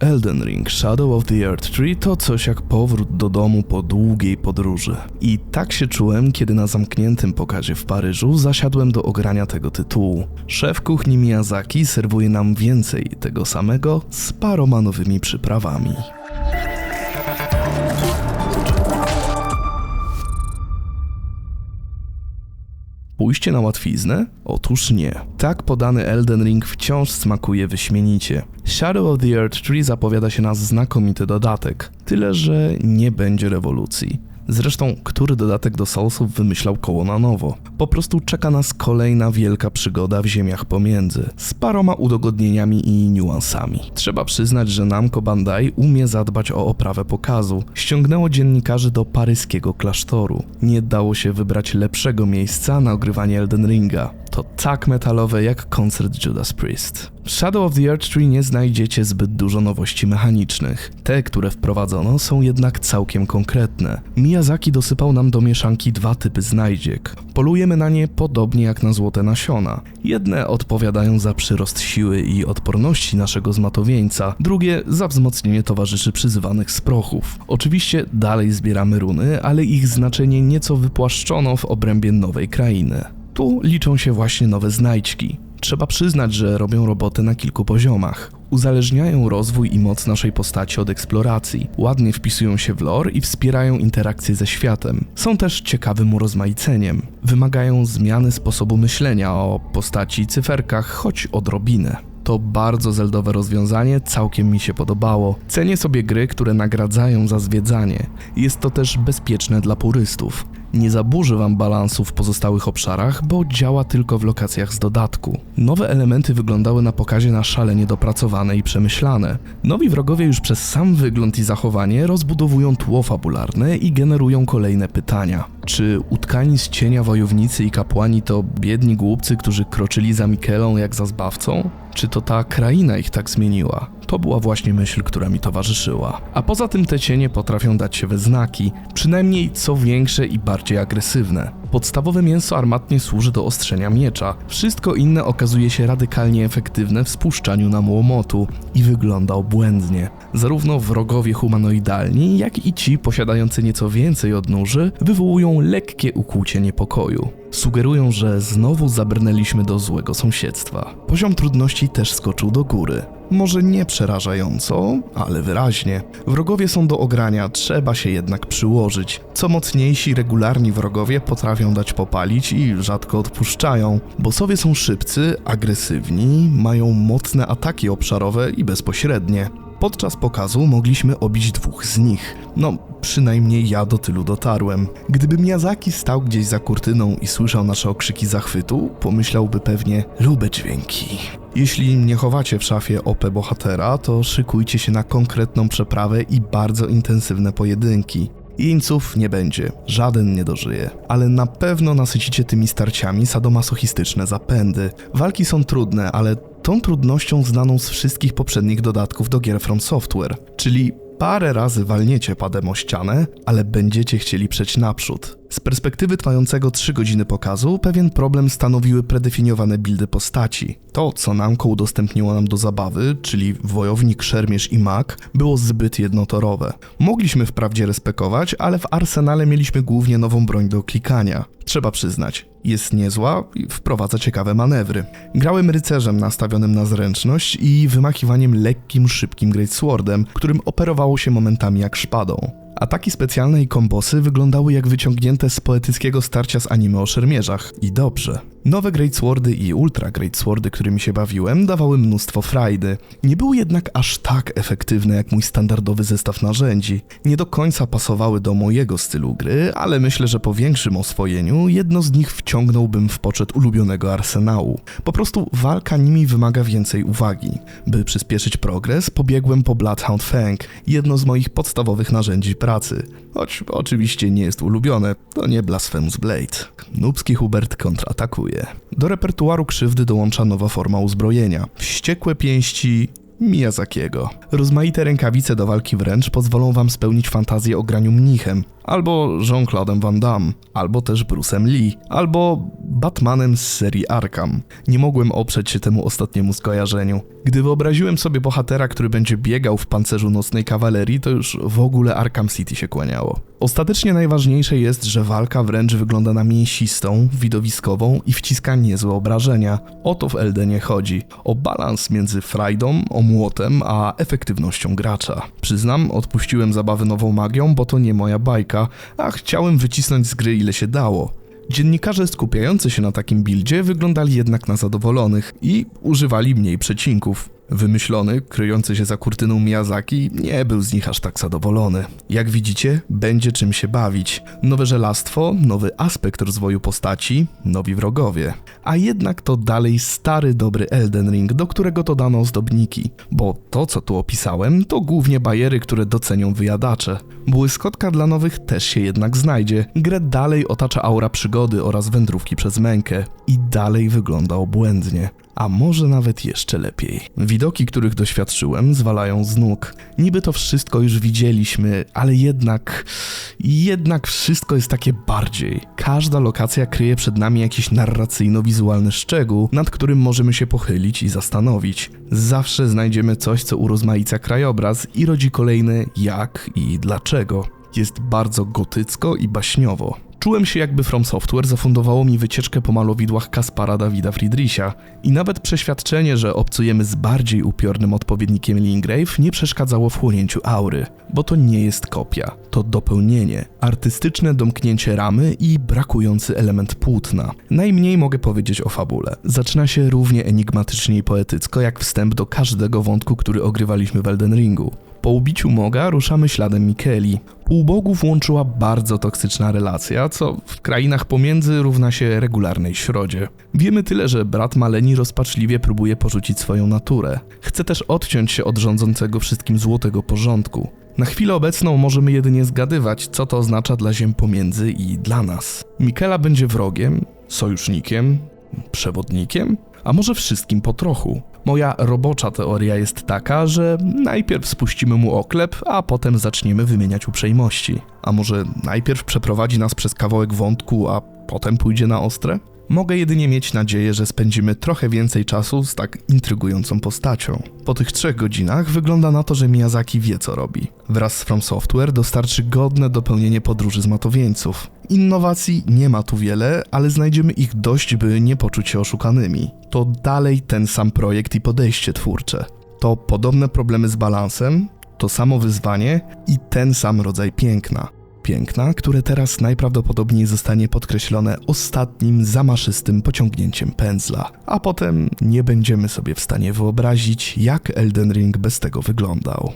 Elden Ring Shadow of the Earth Tree to coś jak powrót do domu po długiej podróży. I tak się czułem, kiedy na zamkniętym pokazie w Paryżu zasiadłem do ogrania tego tytułu. Szef kuchni Miyazaki serwuje nam więcej tego samego z paroma nowymi przyprawami. Pójście na łatwiznę? Otóż nie. Tak podany Elden Ring wciąż smakuje wyśmienicie. Shadow of the Earth Tree zapowiada się na znakomity dodatek, tyle że nie będzie rewolucji. Zresztą, który dodatek do Soulsów wymyślał koło na nowo? Po prostu czeka nas kolejna wielka przygoda w ziemiach pomiędzy, z paroma udogodnieniami i niuansami. Trzeba przyznać, że Namco Bandai umie zadbać o oprawę pokazu. Ściągnęło dziennikarzy do paryskiego klasztoru. Nie dało się wybrać lepszego miejsca na ogrywanie Elden Ringa. To tak metalowe jak koncert Judas Priest. W Shadow of the Earth Tree nie znajdziecie zbyt dużo nowości mechanicznych. Te, które wprowadzono, są jednak całkiem konkretne. Miyazaki dosypał nam do mieszanki dwa typy znajdziek. Polujemy na nie podobnie jak na złote nasiona. Jedne odpowiadają za przyrost siły i odporności naszego zmatowieńca, drugie za wzmocnienie towarzyszy przyzywanych z prochów. Oczywiście dalej zbieramy runy, ale ich znaczenie nieco wypłaszczono w obrębie nowej krainy. Tu liczą się właśnie nowe znajdźki. Trzeba przyznać, że robią robotę na kilku poziomach. Uzależniają rozwój i moc naszej postaci od eksploracji, ładnie wpisują się w lore i wspierają interakcje ze światem. Są też ciekawym urozmaiceniem. Wymagają zmiany sposobu myślenia o postaci i cyferkach, choć odrobinę. To bardzo zeldowe rozwiązanie, całkiem mi się podobało. Cenię sobie gry, które nagradzają za zwiedzanie. Jest to też bezpieczne dla purystów. Nie zaburzy wam balansu w pozostałych obszarach, bo działa tylko w lokacjach z dodatku. Nowe elementy wyglądały na pokazie na szalenie dopracowane i przemyślane. Nowi wrogowie już przez sam wygląd i zachowanie rozbudowują tło fabularne i generują kolejne pytania. Czy utkani z cienia wojownicy i kapłani to biedni głupcy, którzy kroczyli za Mikelą jak za zbawcą? Czy to ta kraina ich tak zmieniła? To była właśnie myśl, która mi towarzyszyła. A poza tym te cienie potrafią dać się we znaki, przynajmniej co większe i bardziej agresywne. Podstawowe mięso armatnie służy do ostrzenia miecza, wszystko inne okazuje się radykalnie efektywne w spuszczaniu nam łomotu i wygląda obłędnie. Zarówno wrogowie humanoidalni, jak i ci posiadający nieco więcej odnóży wywołują lekkie ukłucie niepokoju. Sugerują, że znowu zabrnęliśmy do złego sąsiedztwa. Poziom trudności też skoczył do góry. Może nie przerażająco, ale wyraźnie. Wrogowie są do ogrania, trzeba się jednak przyłożyć. Co mocniejsi, regularni wrogowie potrafią dać popalić i rzadko odpuszczają. Bossowie są szybcy, agresywni, mają mocne ataki obszarowe i bezpośrednie. Podczas pokazu mogliśmy obić dwóch z nich. No, przynajmniej ja do tylu dotarłem. Gdyby Miyazaki stał gdzieś za kurtyną i słyszał nasze okrzyki zachwytu, pomyślałby pewnie lubę dźwięki. Jeśli nie chowacie w szafie OP bohatera, to szykujcie się na konkretną przeprawę i bardzo intensywne pojedynki. Jeńców nie będzie, żaden nie dożyje, ale na pewno nasycicie tymi starciami sadomasochistyczne zapędy. Walki są trudne, ale tą trudnością znaną z wszystkich poprzednich dodatków do gier From Software, czyli parę razy walniecie padem o ścianę, ale będziecie chcieli przejść naprzód. Z perspektywy trwającego 3 godziny pokazu, pewien problem stanowiły predefiniowane buildy postaci. To, co Namco udostępniło nam do zabawy, czyli wojownik, szermierz i mag, było zbyt jednotorowe. Mogliśmy wprawdzie respekować, ale w arsenale mieliśmy głównie nową broń do klikania. Trzeba przyznać, jest niezła i wprowadza ciekawe manewry. Grałem rycerzem nastawionym na zręczność i wymachiwaniem lekkim, szybkim greatswordem, którym operowało się momentami jak szpadą. Ataki specjalne i kombosy wyglądały jak wyciągnięte z poetyckiego starcia z anime o szermierzach. I dobrze. Nowe Greatswordy i Ultra Greatswordy, którymi się bawiłem, dawały mnóstwo frajdy. Nie były jednak aż tak efektywne jak mój standardowy zestaw narzędzi. Nie do końca pasowały do mojego stylu gry, ale myślę, że po większym oswojeniu jedno z nich wciągnąłbym w poczet ulubionego arsenału. Po prostu walka nimi wymaga więcej uwagi. By przyspieszyć progres, pobiegłem po Bloodhound Fang, jedno z moich podstawowych narzędzi pracy. Choć oczywiście nie jest ulubione, to nie Blasphemous Blade. Nubski Hubert kontratakuje. Do repertuaru krzywdy dołącza nowa forma uzbrojenia. Wściekłe pięści Miyazakiego. Rozmaite rękawice do walki wręcz pozwolą wam spełnić fantazję o graniu mnichem, albo Jean-Claude'em Van Damme, albo też Bruce'em Lee, albo Batmanem z serii Arkham. Nie mogłem oprzeć się temu ostatniemu skojarzeniu. Gdy wyobraziłem sobie bohatera, który będzie biegał w pancerzu nocnej kawalerii, to już w ogóle Arkham City się kłaniało. Ostatecznie najważniejsze jest, że walka wręcz wygląda na mięsistą, widowiskową i wciska niezłe obrażenia. O to w Eldenie chodzi. O balans między frajdą, omłotem, a efektywnością gracza. Przyznam, odpuściłem zabawy nową magią, bo to nie moja bajka, a chciałem wycisnąć z gry ile się dało. Dziennikarze skupiający się na takim buildzie wyglądali jednak na zadowolonych i używali mniej przecinków. Wymyślony, kryjący się za kurtyną Miyazaki, nie był z nich aż tak zadowolony. Jak widzicie, będzie czym się bawić. Nowe żelastwo, nowy aspekt rozwoju postaci, nowi wrogowie. A jednak to dalej stary dobry Elden Ring, do którego to dano ozdobniki. Bo to, co tu opisałem, to głównie bajery, które docenią wyjadacze. Błyskotka dla nowych też się jednak znajdzie. Grę dalej otacza aura przygody oraz wędrówki przez mękę. I dalej wygląda obłędnie a może nawet jeszcze lepiej. Widoki, których doświadczyłem, zwalają z nóg. Niby to wszystko już widzieliśmy, ale jednak, jednak wszystko jest takie bardziej. Każda lokacja kryje przed nami jakiś narracyjno-wizualny szczegół, nad którym możemy się pochylić i zastanowić. Zawsze znajdziemy coś, co urozmaica krajobraz i rodzi kolejne jak i dlaczego. Jest bardzo gotycko i baśniowo. Czułem się jakby From Software zafundowało mi wycieczkę po malowidłach Kaspara Dawida Friedricha i nawet przeświadczenie, że obcujemy z bardziej upiornym odpowiednikiem Lingrave nie przeszkadzało w chłonięciu aury, bo to nie jest kopia, to dopełnienie, artystyczne domknięcie ramy i brakujący element płótna. Najmniej mogę powiedzieć o fabule. Zaczyna się równie enigmatycznie i poetycko jak wstęp do każdego wątku, który ogrywaliśmy w Elden Ringu. Po ubiciu Moga ruszamy śladem Mikeli. Półbogów łączyła bardzo toksyczna relacja, co w krainach pomiędzy równa się regularnej środzie. Wiemy tyle, że brat Maleni rozpaczliwie próbuje porzucić swoją naturę. Chce też odciąć się od rządzącego wszystkim złotego porządku. Na chwilę obecną możemy jedynie zgadywać, co to oznacza dla ziem pomiędzy i dla nas. Mikela będzie wrogiem, sojusznikiem, przewodnikiem, a może wszystkim po trochu. Moja robocza teoria jest taka, że najpierw spuścimy mu oklep, a potem zaczniemy wymieniać uprzejmości. A może najpierw przeprowadzi nas przez kawałek wątku, a potem pójdzie na ostre? Mogę jedynie mieć nadzieję, że spędzimy trochę więcej czasu z tak intrygującą postacią. Po tych trzech godzinach wygląda na to, że Miyazaki wie co robi. Wraz z From Software dostarczy godne dopełnienie podróży z matowieńców. Innowacji nie ma tu wiele, ale znajdziemy ich dość, by nie poczuć się oszukanymi. To dalej ten sam projekt i podejście twórcze. To podobne problemy z balansem, to samo wyzwanie i ten sam rodzaj piękna piękna, które teraz najprawdopodobniej zostanie podkreślone ostatnim zamaszystym pociągnięciem pędzla, a potem nie będziemy sobie w stanie wyobrazić, jak Elden Ring bez tego wyglądał.